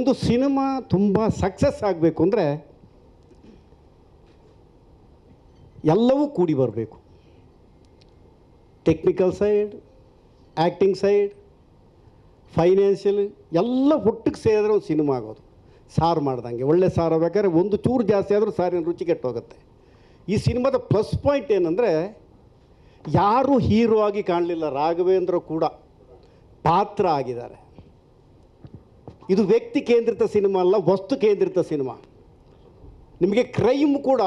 ಒಂದು ಸಿನಿಮಾ ತುಂಬ ಸಕ್ಸಸ್ ಆಗಬೇಕು ಅಂದರೆ ಎಲ್ಲವೂ ಕೂಡಿ ಬರಬೇಕು. Technical side acting side financial ಎಲ್ಲ ಒಟ್ಟಿಗೆ ಸೇರಿದ್ರೆ ಒಂದು ಸಿನಿಮಾ ಆಗೋದು. ಸಾರು ಮಾಡ್ದಂಗೆ. ಒಳ್ಳೆ ಸಾರು ಬೇಕಾದ್ರೆ ಒಂದು ಚೂರು ಜಾಸ್ತಿ ಆದರೂ ಸಾರಿನ ರುಚಿ ಕೆಟ್ಟೋಗುತ್ತೆ. ಈ ಸಿನಿಮಾದ ಪ್ಲಸ್ ಪಾಯಿಂಟ್ ಏನಂದರೆ ಯಾರೂ ಹೀರೋ ಆಗಿ ಕಾಣಲಿಲ್ಲ. ರಾಘವೇಂದ್ರ ಕೂಡ ಪಾತ್ರ ಆಗಿದ್ದಾರೆ. ಇದು ವ್ಯಕ್ತಿ ಕೇಂದ್ರಿತ ಸಿನಿಮಾ ಅಲ್ಲ, ವಸ್ತು ಕೇಂದ್ರಿತ ಸಿನಿಮಾ. ನಿಮಗೆ ಕ್ರೈಮ್ ಕೂಡ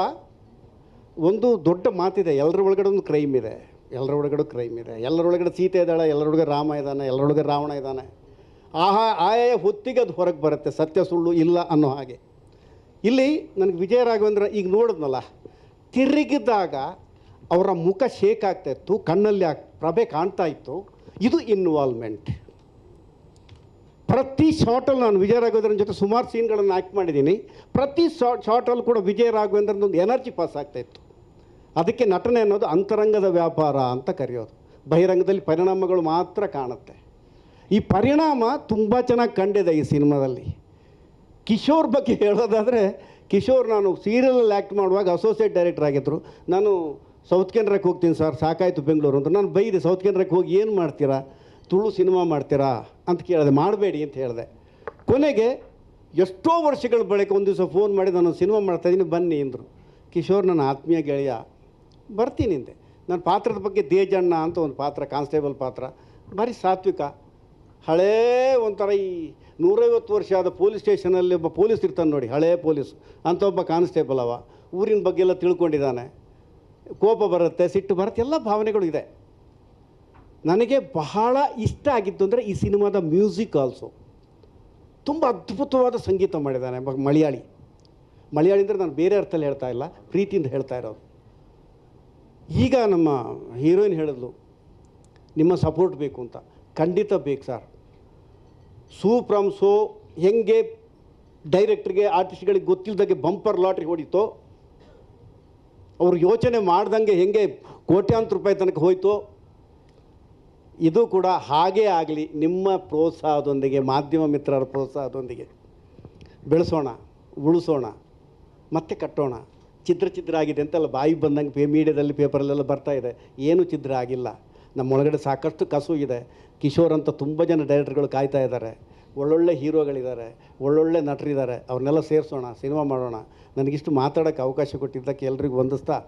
ಒಂದು ದೊಡ್ಡ ಮಾತಿದೆ. ಎಲ್ಲರ ಒಳಗಡೆ ಒಂದು ಕ್ರೈಮ್ ಇದೆ. ಎಲ್ಲರ ಒಳಗಡೆ ಕ್ರೈಮ್ ಇದೆ. ಎಲ್ಲರೊಳಗಡೆ ಸೀತೆ ಇದ್ದಾಳೆ ಎಲ್ಲರೊಳಗೆ ರಾಮ ಇದ್ದಾನೆ ಎಲ್ಲರೊಳಗೆ ರಾವಣ ಇದ್ದಾನೆ. ಆಹಾ, ಆಯಾ ಹೊತ್ತಿಗೆ ಅದು ಹೊರಗೆ ಬರುತ್ತೆ, ಸತ್ಯ ಸುಳ್ಳು ಇಲ್ಲ ಅನ್ನೋ ಹಾಗೆ. ಇಲ್ಲಿ ನನಗೆ ವಿಜಯ ರಾಘವೇಂದ್ರ ಈಗ ನೋಡಿದ್ನಲ್ಲ, ತಿರುಗಿದಾಗ ಅವರ ಮುಖ ಶೇಕ್ ಆಗ್ತಾ ಇತ್ತು, ಕಣ್ಣಲ್ಲಿ ಪ್ರಭೆ ಕಾಣ್ತಾ ಇತ್ತು. ಇದು ಇನ್ವಾಲ್ವ್ಮೆಂಟ್ ಪ್ರತಿ ಶಾರ್ಟಲ್ಲಿ ನಾನು ವಿಜಯ ರಾಘವೇಂದ್ರನ ಜೊತೆ ಸುಮಾರು ಸೀನ್ಗಳನ್ನು ಆ್ಯಕ್ಟ್ ಮಾಡಿದ್ದೀನಿ. ಪ್ರತಿ ಶಾರ್ಟಲ್ಲಿ ಕೂಡ ವಿಜಯ ರಾಘವೇಂದ್ರನ ಒಂದು ಎನರ್ಜಿ ಪಾಸ್ ಆಗ್ತಾ ಇತ್ತು. ಅದಕ್ಕೆ ನಟನೆ ಅನ್ನೋದು ಅಂತರಂಗದ ವ್ಯಾಪಾರ ಅಂತ ಕರೆಯೋದು. ಬಹಿರಂಗದಲ್ಲಿ ಪರಿಣಾಮಗಳು ಮಾತ್ರ ಕಾಣುತ್ತೆ. ಈ ಪರಿಣಾಮ ತುಂಬ ಚೆನ್ನಾಗಿ ಕಂಡಿದೆ ಈ ಸಿನಿಮಾದಲ್ಲಿ. ಕಿಶೋರ್ ಬಗ್ಗೆ ಹೇಳೋದಾದರೆ, ಕಿಶೋರ್ ನಾನು ಸೀರಿಯಲಲ್ಲಿ ಆ್ಯಕ್ಟ್ ಮಾಡುವಾಗ ಅಸೋಸಿಯೇಟ್ ಡೈರೆಕ್ಟರ್ ಆಗಿದ್ದರು ನಾನು ಸೌತ್ ಕೇಂದ್ರಕ್ಕೆ ಹೋಗ್ತೀನಿ ಸರ್ ಸಾಕಾಯಿತು ಬೆಂಗಳೂರು ಅಂತ. ನಾನು ಬೈದೆ ಸೌತ್ ಕೇಂದ್ರಕ್ಕೆ ಹೋಗಿ ಏನು ಮಾಡ್ತೀರಾ? ತುಳು ಸಿನಿಮಾ ಮಾಡ್ತೀರಾ? ಅಂತ ಕೇಳಿದೆ ಮಾಡಬೇಡಿ ಅಂತ ಹೇಳಿದೆ. ಕೊನೆಗೆ ಎಷ್ಟೋ ವರ್ಷಗಳ ಬಳಿಕ ಒಂದು ದಿವಸ ಫೋನ್ ಮಾಡಿ ನಾನು ಸಿನಿಮಾ ಮಾಡ್ತಾಯಿದ್ದೀನಿ ಬನ್ನಿ ಅಂದರು. ಕಿಶೋರ್, ನನ್ನ ಆತ್ಮೀಯ ಗೆಳೆಯ, ಬರ್ತೀನಿ ಅಂದೆ. ನನ್ನ ಪಾತ್ರದ ಬಗ್ಗೆ ದೇಜಣ್ಣ ಅಂತ ಒಂದು ಪಾತ್ರ, ಕಾನ್ಸ್ಟೇಬಲ್ ಪಾತ್ರ, ಭಾರಿ ಸಾತ್ವಿಕ. ಹಳೇ ಒಂಥರ ಈ ನೂರೈವತ್ತು ವರ್ಷ ಆದ ಪೊಲೀಸ್ ಸ್ಟೇಷನಲ್ಲಿ ಒಬ್ಬ ಪೊಲೀಸ್ ಇರ್ತಾನೆ ನೋಡಿ, ಹಳೇ ಪೊಲೀಸ್. ಅಂತ ಒಬ್ಬ ಕಾನ್ಸ್ಟೇಬಲ್ ಅವ. ಊರಿನ ಬಗ್ಗೆ ಎಲ್ಲ ತಿಳ್ಕೊಂಡಿದ್ದಾನೆ. ಕೋಪ ಬರುತ್ತೆ, ಸಿಟ್ಟು ಬರುತ್ತೆ, ಎಲ್ಲ ಭಾವನೆಗಳು ಇದೆ. ನನಗೆ ಬಹಳ ಇಷ್ಟ ಆಗಿತ್ತು ಅಂದರೆ ಈ ಸಿನಿಮಾದ ಮ್ಯೂಸಿಕ್ ಆಲ್ಸೋ. ತುಂಬ ಅದ್ಭುತವಾದ ಸಂಗೀತ ಮಾಡಿದ್ದಾನೆ ಮಲಯಾಳಿ. ಮಲಯಾಳಿ ಅಂದರೆ ನಾನು ಬೇರೆ ಅರ್ಥದಲ್ಲಿ ಹೇಳ್ತಾ ಇಲ್ಲ, ಪ್ರೀತಿಯಿಂದ ಹೇಳ್ತಾ ಇರೋದು. ಈಗ ನಮ್ಮ ಹೀರೋಯಿನ್ ಹೇಳಿದ್ಲು, ನಿಮ್ಮ ಸಪೋರ್ಟ್ ಬೇಕು ಅಂತ. ಖಂಡಿತ ಬೇಕು ಸರ್. ಸೂ ಫ್ರಮ್ ಸೋ ಹೆಂಗೆ ಡೈರೆಕ್ಟ್ರಿಗೆ, ಆರ್ಟಿಸ್ಟ್ಗಳಿಗೆ ಗೊತ್ತಿಲ್ಲದಾಗೆ ಬಂಪರ್ ಲಾಟ್ರಿ ಹೊಡಿತೋ, ಅವ್ರು ಯೋಚನೆ ಮಾಡ್ದಂಗೆ ಹೆಂಗೆ ಕೋಟ್ಯಾಂತರ ರೂಪಾಯಿ ತನಕ ಹೋಯ್ತೋ ಇದು ಕೂಡ ಹಾಗೇ ಆಗಲಿ, ನಿಮ್ಮ ಪ್ರೋತ್ಸಾಹದೊಂದಿಗೆ, ಮಾಧ್ಯಮ ಮಿತ್ರರ ಪ್ರೋತ್ಸಾಹದೊಂದಿಗೆ ಬೆಳೆಸೋಣ, ಉಳಿಸೋಣ, ಮತ್ತೆ ಕಟ್ಟೋಣ. ಚಿತ್ರ ಚಿತ್ರ ಆಗಿದೆ ಅಂತೆಲ್ಲ, ಬಾಯಿ ಬಂದಂಗೆ ಪೇ, ಮೀಡಿಯಾದಲ್ಲಿ ಪೇಪರಲ್ಲೆಲ್ಲ ಬರ್ತಾ ಇದೆ. ಏನೂ ಚಿತ್ರ ಆಗಿಲ್ಲ. ನಮ್ಮೊಳಗಡೆ ಸಾಕಷ್ಟು ಕಸು ಇದೆ. ಕಿಶೋರ್ ಅಂತ ತುಂಬ ಜನ ಡೈರೆಕ್ಟರ್ಗಳು ಕಾಯ್ತಾ ಇದ್ದಾರೆ. ಒಳ್ಳೊಳ್ಳೆ ಹೀರೋಗಳಿದ್ದಾರೆ, ಒಳ್ಳೊಳ್ಳೆ ನಟರಿದ್ದಾರೆ. ಅವ್ರನ್ನೆಲ್ಲ ಸೇರಿಸೋಣ, ಸಿನಿಮಾ ಮಾಡೋಣ. ನನಗಿಷ್ಟು ಮಾತಾಡೋಕ್ಕೆ ಅವಕಾಶ ಕೊಟ್ಟಿದ್ದಕ್ಕೆ ಎಲ್ರಿಗೂ ವಂದಿಸ್ತಾ